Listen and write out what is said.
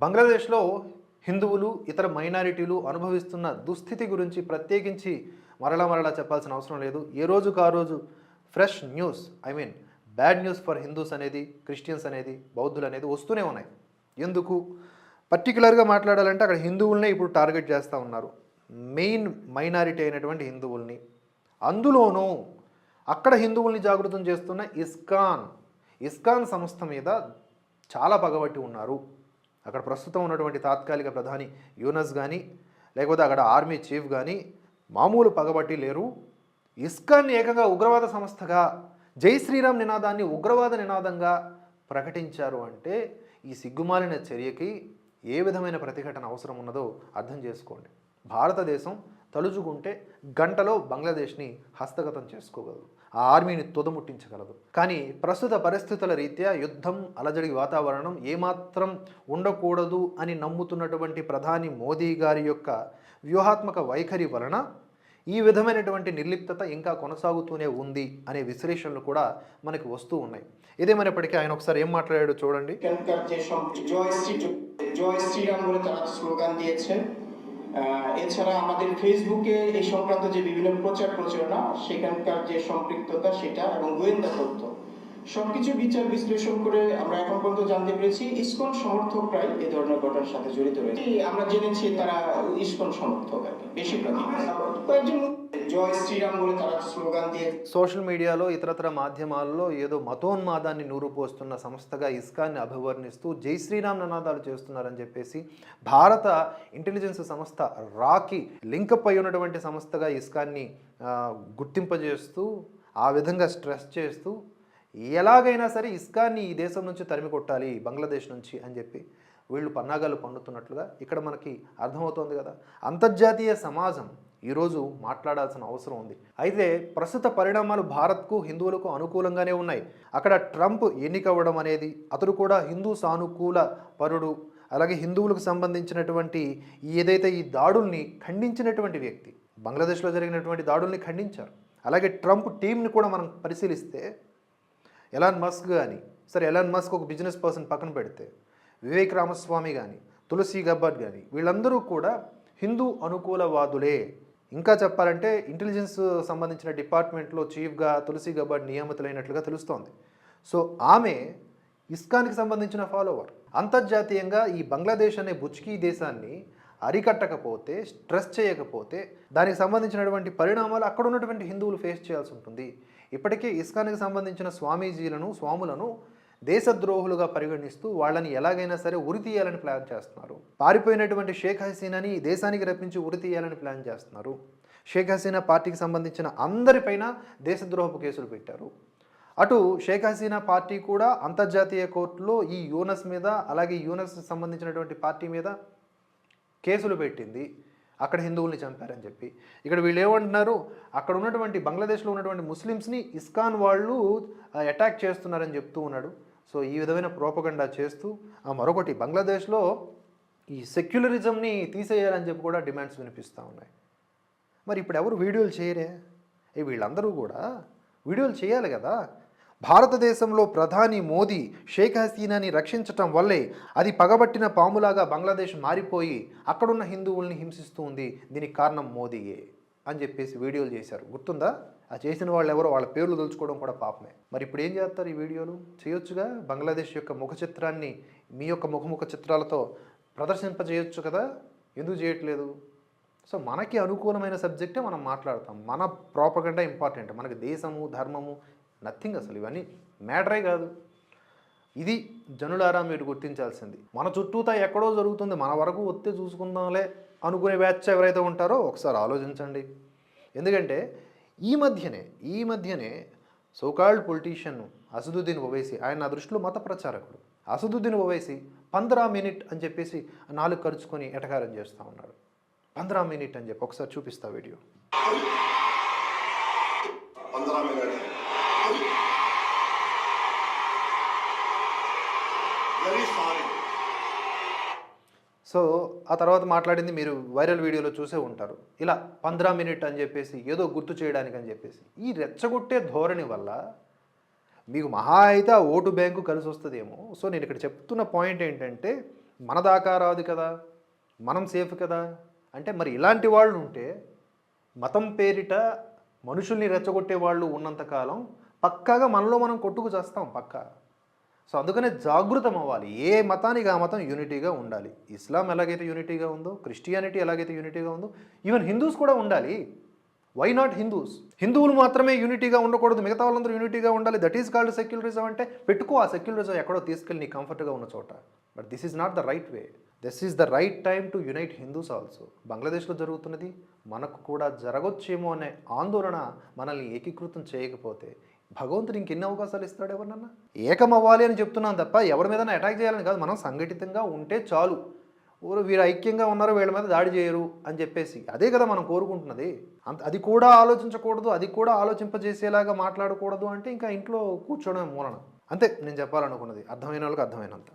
బంగ్లాదేశ్లో హిందువులు ఇతర మైనారిటీలు అనుభవిస్తున్న దుస్థితి గురించి ప్రత్యేకించి మరలా మరలా చెప్పాల్సిన అవసరం లేదు. ఏ రోజుకు ఆ రోజు fresh news I mean bad news for Hindus అనేది క్రిస్టియన్స్ అనేది బౌద్ధులు అనేది వస్తూనే ఉన్నాయి. ఎందుకు? పర్టికులర్గా మాట్లాడాలంటే అక్కడ హిందువులనే ఇప్పుడు టార్గెట్ చేస్తూ ఉన్నారు. మెయిన్ మైనారిటీ అయినటువంటి హిందువుల్ని. అందులోనూ అక్కడ హిందువుల్ని జాగృతం చేస్తున్న ఇస్కాన్. ఇస్కాన్ సంస్థ మీద చాలా పగబట్టి ఉన్నారు. అక్కడ ప్రస్తుతం ఉన్నటువంటి తాత్కాలిక ప్రధాని యూనస్ కానీ లేకపోతే అక్కడ ఆర్మీ చీఫ్ కానీ మామూలు పగబట్టి లేరు. ఇస్కాన్ ఏకంగా ఉగ్రవాద సంస్థగా జై శ్రీరామ్ నినాదాన్ని ఉగ్రవాద నినాదంగా ప్రకటించారు అంటే ఈ సిగ్గుమాలిన చర్యకి ఏ విధమైన ప్రతిఘటన అవసరం ఉన్నదో అర్థం చేసుకోండి. భారతదేశం తలుచుకుంటే గంటలో బంగ్లాదేశ్ని హస్తగతం చేసుకోగలదు. ఆ ఆర్మీని తుదముట్టించగలదు. కానీ ప్రస్తుత పరిస్థితుల రీత్యా యుద్ధం అలజడి వాతావరణం ఏమాత్రం ఉండకూడదు అని నమ్ముతున్నటువంటి ప్రధాని మోదీ గారి యొక్క వ్యూహాత్మక వైఖరి వలన ఈ విధమైనటువంటి నిర్లిప్తత ఇంకా కొనసాగుతూనే ఉంది అనే విశ్లేషణలు కూడా మనకి వస్తూ ఉన్నాయి. ఇదేమైనప్పటికీ ఆయన ఒకసారి ఏం మాట్లాడాడు చూడండి. এছাড়া আমাদের ফেসবুকে এই সংক্রান্ত যে বিভিন্ন প্রচার প্রচারণা সেখানকার যে সম্পৃক্ততা সেটা এবং গোয়েন্দা তথ্য সবকিছু বিচার বিশ্লেষণ করে আমরা এখন পর্যন্ত জানতে পেরেছি। ইসকন সমর্থকরাই এ ধরনের ঘটনার সাথে জড়িত রয়েছে। আমরা জেনেছি তারা ইস্কন সমর্থক আর কি বেশিরভাগ কয়েকজন సోషల్ మీడియాలో ఇతరతర మాధ్యమాల్లో ఏదో మతోన్మాదాన్ని నూరుపోస్తున్న సంస్థగా ఇస్కాన్ని అభివర్ణిస్తూ జై శ్రీరామ్ నినాదాలు చేస్తున్నారని చెప్పేసి భారత ఇంటెలిజెన్స్ సంస్థ రాకి లింకప్ అయి ఉన్నటువంటి సంస్థగా ఇస్కాన్ని గుర్తింపజేస్తూ ఆ విధంగా స్ట్రెస్ చేస్తూ ఎలాగైనా సరే ఇస్కాన్ని ఈ దేశం నుంచి తరిమి కొట్టాలి బంగ్లాదేశ్ నుంచి అని చెప్పి వీళ్ళు పన్నాగాలు పండుతున్నట్లుగా ఇక్కడ మనకి అర్థమవుతోంది కదా. అంతర్జాతీయ సమాజం ఈరోజు మాట్లాడాల్సిన అవసరం ఉంది. అయితే ప్రస్తుత పరిణామాలు భారత్కు హిందువులకు అనుకూలంగానే ఉన్నాయి. అక్కడ ట్రంప్ ఎన్నికవ్వడం అనేది అతడు కూడా హిందూ సానుకూల పరుడు. అలాగే హిందువులకు సంబంధించినటువంటి ఏదైతే ఈ దాడుల్ని ఖండించినటువంటి వ్యక్తి బంగ్లాదేశ్లో జరిగినటువంటి దాడుల్ని ఖండించారు. అలాగే ట్రంప్ టీంని కూడా మనం పరిశీలిస్తే ఎలాన్ మస్క్ కానీ సరే ఎలాన్ మస్క్ ఒక బిజినెస్ పర్సన్ పక్కన పెడితే వివేక్ రామస్వామి కానీ తులసి గబ్బర్ కానీ వీళ్ళందరూ కూడా హిందూ అనుకూలవాదులే. ఇంకా చెప్పాలంటే ఇంటెలిజెన్స్ సంబంధించిన డిపార్ట్మెంట్లో చీఫ్గా తులసి గబాడ్ నియమితులైనట్లుగా తెలుస్తోంది. సో ఆమె ఇస్కాన్కి సంబంధించిన ఫాలోవర్. అంతర్జాతీయంగా ఈ బంగ్లాదేశ్ అనే బుచ్కీ దేశాన్ని అరికట్టకపోతే స్ట్రెస్ చేయకపోతే దానికి సంబంధించినటువంటి పరిణామాలు అక్కడ ఉన్నటువంటి హిందువులు ఫేస్ చేయాల్సి ఉంటుంది. ఇప్పటికే ఇస్కాన్కి సంబంధించిన స్వామీజీలను స్వాములను దేశద్రోహులుగా పరిగణిస్తూ వాళ్ళని ఎలాగైనా సరే ఉరి తీయాలని ప్లాన్ చేస్తున్నారు. పారిపోయినటువంటి షేక్ హసీనాని ఈ దేశానికి రప్పించి ఉరి తీయాలని ప్లాన్ చేస్తున్నారు. షేక్ హసీనా పార్టీకి సంబంధించిన అందరిపైన దేశద్రోహపు కేసులు పెట్టారు. అటు షేక్ హసీనా పార్టీ కూడా అంతర్జాతీయ కోర్టులో ఈ యూనస్ మీద అలాగే యూనస్ సంబంధించినటువంటి పార్టీ మీద కేసులు పెట్టింది. అక్కడ హిందువుల్ని చంపారని చెప్పి. ఇక్కడ వీళ్ళు ఏమంటున్నారు? అక్కడ ఉన్నటువంటి బంగ్లాదేశ్లో ఉన్నటువంటి ముస్లిమ్స్ని ఇస్కాన్ వాళ్ళు అటాక్ చేస్తున్నారని చెప్తూ ఉన్నాడు. సో ఈ విధమైన ప్రోపగండా చేస్తూ ఆ మరొకటి బంగ్లాదేశ్లో ఈ సెక్యులరిజంని తీసేయాలని చెప్పి కూడా డిమాండ్స్ వినిపిస్తూ ఉన్నాయి. మరి ఇప్పుడు ఎవరు వీడియోలు చేయరే? ఏ వీళ్ళందరూ కూడా వీడియోలు చేయాలి కదా. భారతదేశంలో ప్రధాని మోదీ షేక్ హసీనాని రక్షించటం వల్లే అది పగబట్టిన పాములాగా బంగ్లాదేశ్ మారిపోయి అక్కడున్న హిందువుల్ని హింసిస్తూ ఉంది. దీనికి కారణం మోదీయే. అని చెప్పేసి వీడియోలు చేశారు. గుర్తుందా? ఆ చేసిన వాళ్ళు ఎవరో వాళ్ళ పేర్లు తలుచుకోవడం కూడా పాపమే. మరి ఇప్పుడు ఏం చేస్తారు ఈ వీడియోలు? చేయొచ్చుగా? బంగ్లాదేశ్ యొక్క ముఖ చిత్రాన్ని మీ యొక్క ముఖముఖ చిత్రాలతో ప్రదర్శింపజేయొచ్చు కదా? ఎందుకు చేయట్లేదు? సో మనకి అనుకూలమైన సబ్జెక్టే మనం మాట్లాడతాం. మన ప్రాపగండా ఇంపార్టెంట్. మనకి దేశము ధర్మము నథింగ్ అసలు ఇవన్నీ మ్యాటరే కాదు. ఇది జనులారా మీరు గుర్తించాల్సింది. మన చుట్టూతా ఎక్కడో జరుగుతుంది. మన వరకు వస్తే చూసుకుందాంలే. అనుకునే బ్యాచ్ ఎవరైతే ఉంటారో ఒకసారి ఆలోచించండి. ఎందుకంటే ఈ మధ్యనే ఈ మధ్యనే సోకాల్డ్ పొలిటీషియన్ అసదుద్దీన్ ఓవైసీ ఆయన నా దృష్టిలో మత ప్రచారకుడు అసదుద్దీన్ ఓవైసీ పంద్రా మినిట్ అని చెప్పేసి నాలుగు ఖర్చుకొని ఎటకారం చేస్తూ ఉన్నాడు. పంద్రా మినిట్ అని చెప్పి ఒకసారి చూపిస్తా వీడియో. సో ఆ తర్వాత మాట్లాడింది మీరు వైరల్ వీడియోలో చూసే ఉంటారు. ఇలా పంద్రా మినిట్ అని చెప్పేసి ఏదో గుర్తు చేయడానికి అని చెప్పేసి. ఈ రెచ్చగొట్టే ధోరణి వల్ల మీకు మహా అయితే ఆ ఓటు బ్యాంకు కలిసి వస్తుందేమో. సో నేను ఇక్కడ చెప్తున్న పాయింట్ ఏంటంటే మన దాకా రాదు కదా మనం సేఫ్ కదా. అంటే మరి ఇలాంటి వాళ్ళు ఉంటే మతం పేరిట మనుషుల్ని రెచ్చగొట్టే వాళ్ళు ఉన్నంతకాలం పక్కాగా మనలో మనం కొట్టుకు చేస్తాం పక్కా. సో అందుకనే జాగృతం అవ్వాలి. ఏ మతానికి ఆ మతం యూనిటీగా ఉండాలి? ఇస్లాం ఎలాగైతే యూనిటీగా ఉందో క్రిస్టియానిటీ ఎలాగైతే యూనిటీగా ఉందో ఈవెన్ హిందూస్ కూడా ఉండాలి. Why not Hindus? హిందువులు మాత్రమే యూనిటీగా ఉండకూడదు. మిగతా వాళ్ళందరూ యూనిటీగా ఉండాలి. దట్ ఈస్ కాల్డ్ సెక్యులరిజం అంటే పెట్టుకో ఆ సెక్యులరిజం ఎక్కడో తీసుకెళ్ళి నీ కంఫర్ట్గా ఉన్న చోట. But this is not the right way this is the right time to unite Hindus also బంగ్లాదేశ్లో జరుగుతున్నది మనకు కూడా జరగొచ్చేమో అనే ఆందోళన మనల్ని ఏకీకృతం చేయకపోతే భగవంతుడు ఇంకెన్ని అవకాశాలు ఇస్తాడు ఎవరినన్నా? ఏకం అవ్వాలి అని చెప్తున్నాను తప్ప ఎవరి మీద అటాక్ చేయాలని కాదు. మనం సంఘటితంగా ఉంటే చాలు. ఊరు వీరు ఐక్యంగా ఉన్నారు వీళ్ళ మీద దాడి చేయరు అని చెప్పేసి. అదే కదా మనం కోరుకుంటున్నది. అంత అది కూడా ఆలోచించకూడదు అది కూడా ఆలోచింపజేసేలాగా మాట్లాడకూడదు అంటే ఇంకా ఇంట్లో కూర్చోవడం మూలన. అంతే నేను చెప్పాలనుకున్నది. అర్థమైన వాళ్ళకి అర్థమైనంత.